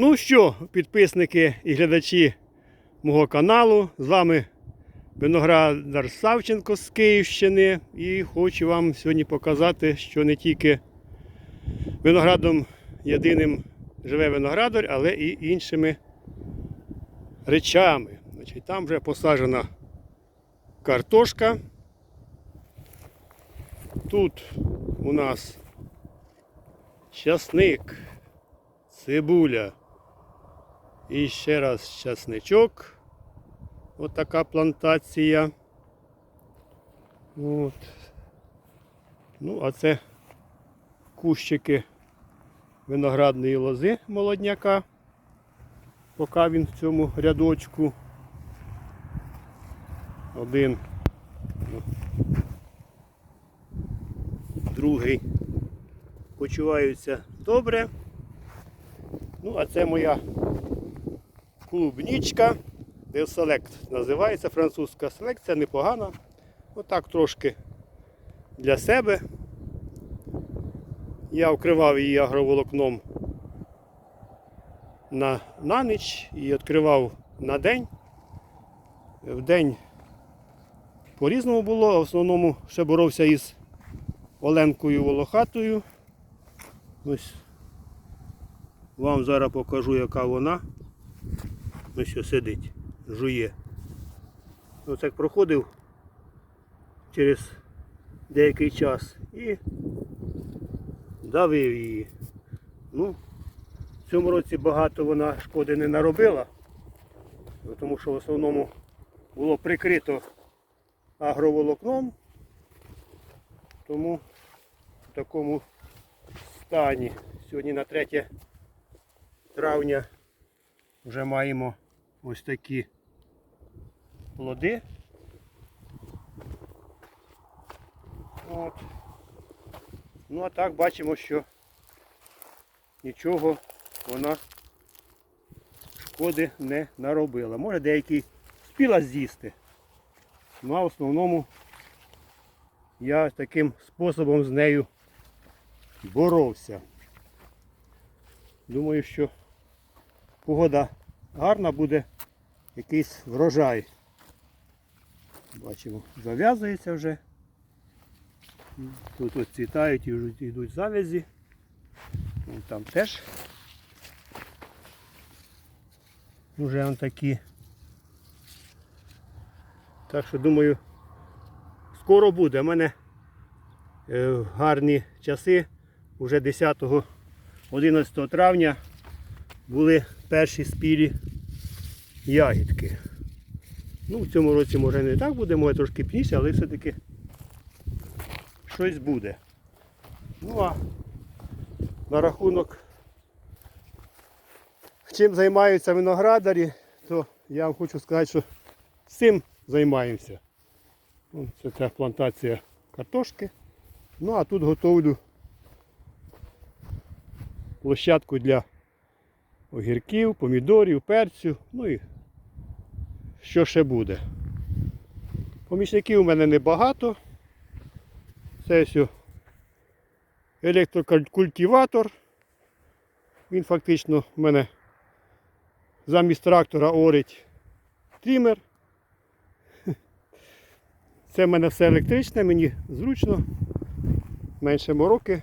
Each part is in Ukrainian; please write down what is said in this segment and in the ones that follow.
Ну що, підписники і глядачі мого каналу, з вами виноградар Савченко з Київщини. І хочу вам сьогодні показати, що не тільки виноградом єдиним живе виноградар, але і іншими речами. Значить, там вже посаджена картошка. Тут у нас часник, цибуля і ще раз часничок. Ось така плантація. От. Ну, а це кущики виноградної лози молодняка. Поки він в цьому рядочку. Один. Другий. Почуваються добре. Ну, а це моя клубнічка. Делселект називається французька селекція, непогана. Отак трошки для себе. Я вкривав її агроволокном на, на ніч і відкривав на день. В день по-різному було, в основному ще боровся із Оленкою Волохатою. Ось вам зараз покажу, яка вона. Ось що сидить, жує. Ось як проходив через деякий час і давив її. Ну, в цьому році багато вона шкоди не наробила, тому що в основному було прикрито агроволокном, тому в такому стані. Сьогодні на 3 травня вже маємо ось такі плоди. От. Ну а так бачимо, що нічого вона шкоди не наробила. Може деякі спіла з'їсти. Ну а в основному я таким способом з нею боровся. Думаю, що погода гарна буде якийсь врожай. Бачимо, зав'язується вже. Тут ось цвітають і вже йдуть завязі. Там теж вже он такі. Так що думаю, скоро буде. У мене е, гарні часи. Уже 10-11 травня були перші спілі ягідки. Ну, в цьому році може не так буде, може трошки пізніше, але все-таки щось буде. Ну а на рахунок чим займаються виноградарі, то я вам хочу сказати, що цим займаємося. Це ця плантація картошки. Ну а тут готовлю площадку для огірків, помідорів, перцю, ну і що ще буде. Помічників у мене небагато. Це ось електрокультиватор. Він фактично в мене замість трактора орить трімер. Це в мене все електричне, мені зручно, менше мороки.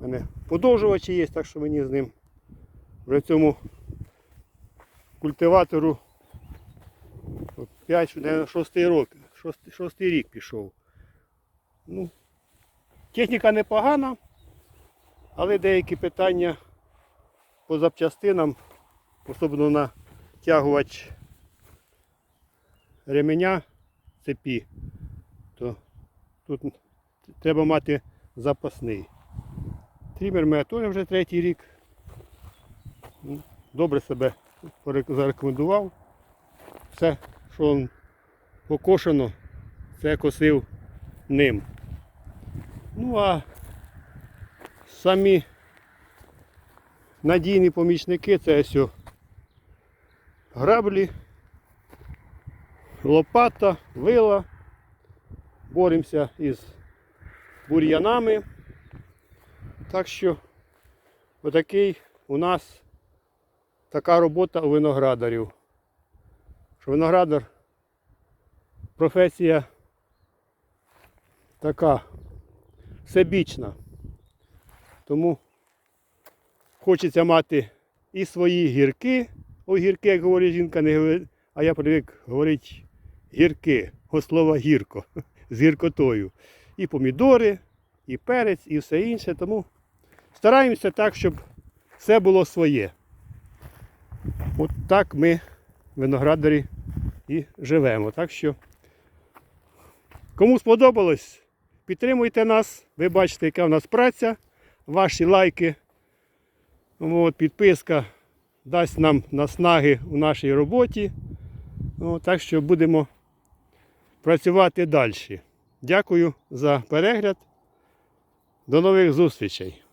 У мене подовжувачі є, так що мені з ним вже цьому культиватору 5, 6 рок, 6, 6 рік пішов. Ну, техніка непогана, але деякі питання по запчастинам, особливо на тягувач ременя цепі, то тут треба мати запасний. Трімер мене теж вже третій рік. Ну, Добре себе зарекомендував. Все, що он покошено, це косив ним. Ну а самі надійні помічники це ось граблі, лопата, вила. Боремося із бур'янами. Так що отакий у нас така робота у виноградарів. Що виноградар професія така всебічна. Тому хочеться мати і свої гірки. О, гірки, як говорить жінка, не говорить, а я привик говорити гірки, от слова гірко, з гіркотою. І помідори, і перець, і все інше. Тому стараємося так, щоб все було своє. От так ми, виноградарі, і живемо. Так що, кому сподобалось, підтримуйте нас. Ви бачите, яка в нас праця, ваші лайки, от, підписка дасть нам наснаги у нашій роботі. От, так що будемо працювати далі. Дякую за перегляд. До нових зустрічей!